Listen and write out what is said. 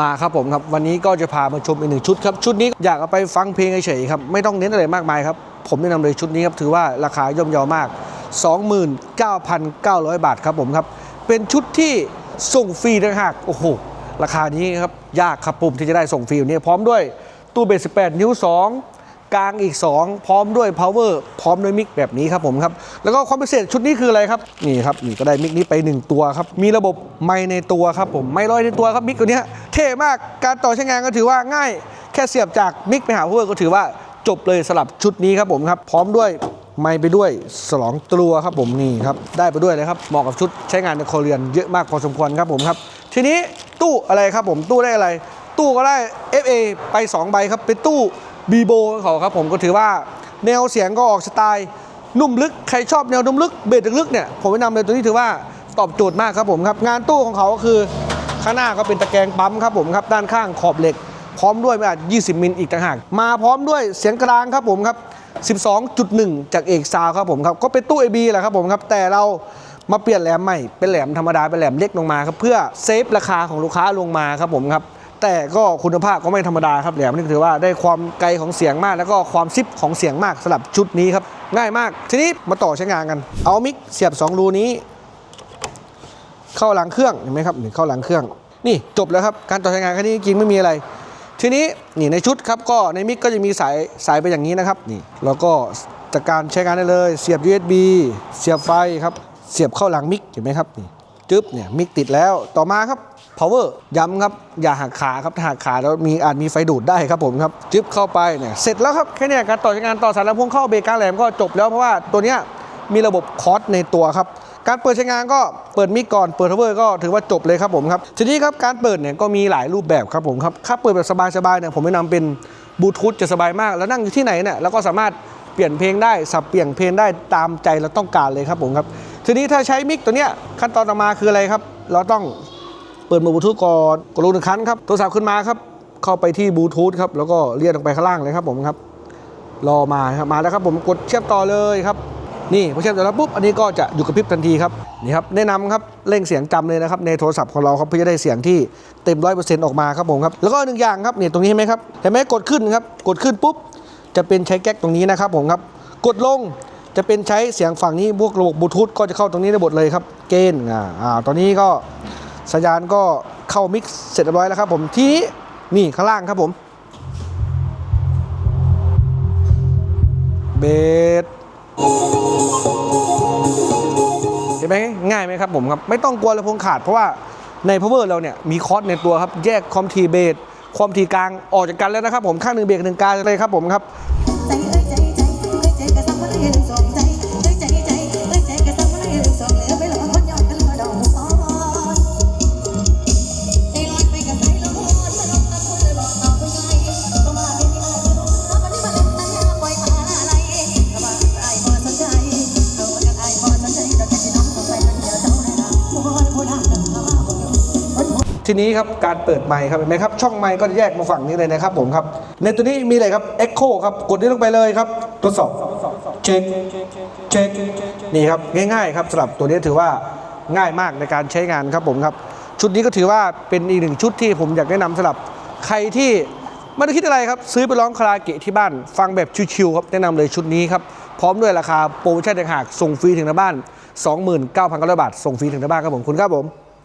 มาครับผมครับ วันนี้ก็จะพามาชมอีกหนึ่งชุดครับ ชุดนี้อยากเอาไปฟังเพลงเฉยๆครับ ไม่ต้องเน้นอะไรมากมายครับ ผมแนะนำเลยชุดนี้ครับ ถือว่าราคาย่อมเยาวมาก 29,900 บาทครับผมครับ เป็นชุดที่ส่งฟรีต่างหากโอ้โหราคานี้ครับยากครับปุ่มที่จะได้ส่งฟรีอยู่นี้พร้อมด้วยตู้เบส18 นิ้ว 2 กลางอีก 2 พร้อมด้วย power พร้อมด้วยมิกแบบนี้ครับผมครับ แล้วก็ความพิเศษชุดนี้คืออะไรครับ นี่ครับนี่ก็ได้มิกนี้ไป 1 ตัวครับ มีระบบไมค์ในตัวครับผมไมค์ลอยในตัวครับมิกตัวนี้เท่มากการต่อใช้งานก็ถือว่าง่าย แค่เสียบจากมิกไปหา power ก็ถือว่าจบเลยสลับชุดนี้ครับผมครับพร้อมด้วยไมค์ไปด้วยสองตัวครับผมนี่ครับได้ไปด้วยเลยครับเหมาะกับชุดใช้งานในครัวเรือนเยอะมากพอสมควรครับผมครับ ทีนี้ตู้อะไรครับผมตู้ได้อะไร ตู้ก็ได้ FA ไป 2 ใบครับเป็นตู้ บีโบของเขาครับผมก็ถือว่าแนวเสียงก็ออกสไตล์นุ่มลึก ใครชอบแนวนุ่มลึกเบสลึกเนี่ยผมแนะนำเลยตัวนี้ถือว่าตอบโจทย์มากครับผมครับงานตู้ของเขาก็คือข้างหน้าก็เป็นตะแกรงปั๊มครับผมครับด้านข้างขอบเหล็ก พร้อมด้วยไม่อาจ20 มิลอีกต่างหากมาพร้อมด้วยเสียงกลางครับผมครับ 12.1 จากเอกซาวครับผมครับก็เป็นตู้ AB แหละครับผมครับแต่เรามาเปลี่ยนแหลมใหม่เป็นแหลมธรรมดาเป็นแหลมเล็กลงมาครับเพื่อเซฟราคาของลูกค้าลงมาครับผมครับ แต่ก็คุณภาพก็ไม่ธรรมดาครับแหลมนี่ถือว่าได้ความไกลของเสียงมาก แล้วก็ความซิปของเสียงมากสำหรับชุดนี้ครับ ง่ายมาก ทีนี้มาต่อใช้งานกัน เอามิกเสียบ 2 รูนี้ เข้าหลังเครื่องเห็นไหมครับนี่เข้าหลังเครื่อง นี่จบแล้วครับ การต่อใช้งานแค่นี้จริงไม่มีอะไร ทีนี้นี่ในชุดครับก็ในมิกก็จะมีสายสายไปอย่างนี้นะครับนี่แล้วก็จากการใช้งานได้เลยเสียบ USB เสียบไฟครับเสียบเข้าหลังมิกเห็นไหมครับนี่จึ๊บเนี่ยมิกติดแล้วต่อมาครับ power ย้ำครับ อย่าหักขาครับถ้าหักขาแล้วมีอาจมีไฟดูดได้ครับผมครับจึ๊บเข้าไปเนี่ยเสร็จแล้วครับแค่นี้การต่อใช้งานต่อสายลำโพงเข้าเบรกกลางแหลมก็จบแล้วเพราะว่าตัวเนี้ยมีระบบคอร์สในตัวครับ การเปิดใช้งานก็เปิดมิกก่อนเปิดทาวเวอร์ก็ถือว่าจบเลยครับผมครับทีนี้ครับการเปิดเนี่ยก็มีหลายรูปแบบครับผมครับถ้าเปิดแบบสบายๆเนี่ยผมแนะนำเป็นบลูทูธจะสบายมาก แล้วนั่งอยู่ที่ไหนเนี่ยเราก็สามารถเปลี่ยนเพลงได้สับเปลี่ยนเพลงได้ตามใจเราต้องการเลยครับผมครับทีนี้ถ้าใช้มิกตัวเนี้ยขั้นตอนต่อมาคืออะไรครับ เราต้อง เปิดโหมดบลูทูธก่อนกดลงหนึ่งครั้งครับโทรศัพท์ขึ้นมาครับเข้าไปที่บลูทูธครับแล้วก็เลียนลงไปข้างล่างเลยครับผมครับรอมาครับมาแล้วครับผมกดเชื่อมต่อเลยครับนี่พอเชื่อมต่อแล้วปุ๊บอันนี้ก็จะอยู่กับพริบทันทีครับนี่ครับแนะนำครับเร่งเสียงจำเลยนะครับในโทรศัพท์ของเราครับเพื่อจะได้เสียงที่เต็มร้อยเปอร์เซ็นต์ออกมาครับผมครับแล้วก็หนึ่งอย่างครับเนี่ยตรงนี้เห็นไหมครับเห็นไหมกดขึ้นครับกดขึ้นปุ๊บจะเป็นใช้แก๊กตรงนี้นะครับผมครับกดลงจะเป็นใช้เสียงฝั่งนี้พวกระบบบลูทูธก็จะเข้าตรงนี้ได้หมดเลยครับเกณฑ์อ่าตอนนี้ก็ สัญญาณก็เข้ามิกซ์เสร็จเรียบร้อยแล้วครับผมทีนี้นี่ข้างล่างครับผมเบสเห็นไหมง่ายไหมครับผมครับ ไม่ต้องกลัวลำโพงขาดเพราะว่าใน power เราเนี่ยมีคอร์สในตัวครับ แยกคอมทีเบสความทีกลางออกจากกันแล้วนะครับผมข้างหนึ่งเบรกหนึ่งกลางเลยครับผมครับ ทีนี้ครับการเปิดไมค์ครับเห็นไหมครับช่องไมค์ก็จะแยกมาฝั่งนี้เลยนะครับผมครับในตัวนี้มีอะไรครับ Echo ครับกดนี้ลงไปเลยครับทดสอบเช็คเช็คนี่ครับง่ายๆครับสำหรับตัวนี้ถือว่าง่ายมากในการใช้งานครับผมครับ ชุดนี้ก็ถือว่าเป็นอีกหนึ่งชุดที่ผมอยากแนะนำสำหรับใครที่ไม่ได้คิดอะไรครับ ซื้อไปร้องคาราเกะที่บ้าน ฟังแบบชิวๆครับ แนะนำเลยชุดนี้ครับ พร้อมด้วยราคาโปรโมชั่นต่างหากส่งฟรีถึงหน้าบ้าน 29,900 บาท ส่งฟรีถึงหน้าบ้านครับผมคุณครับผม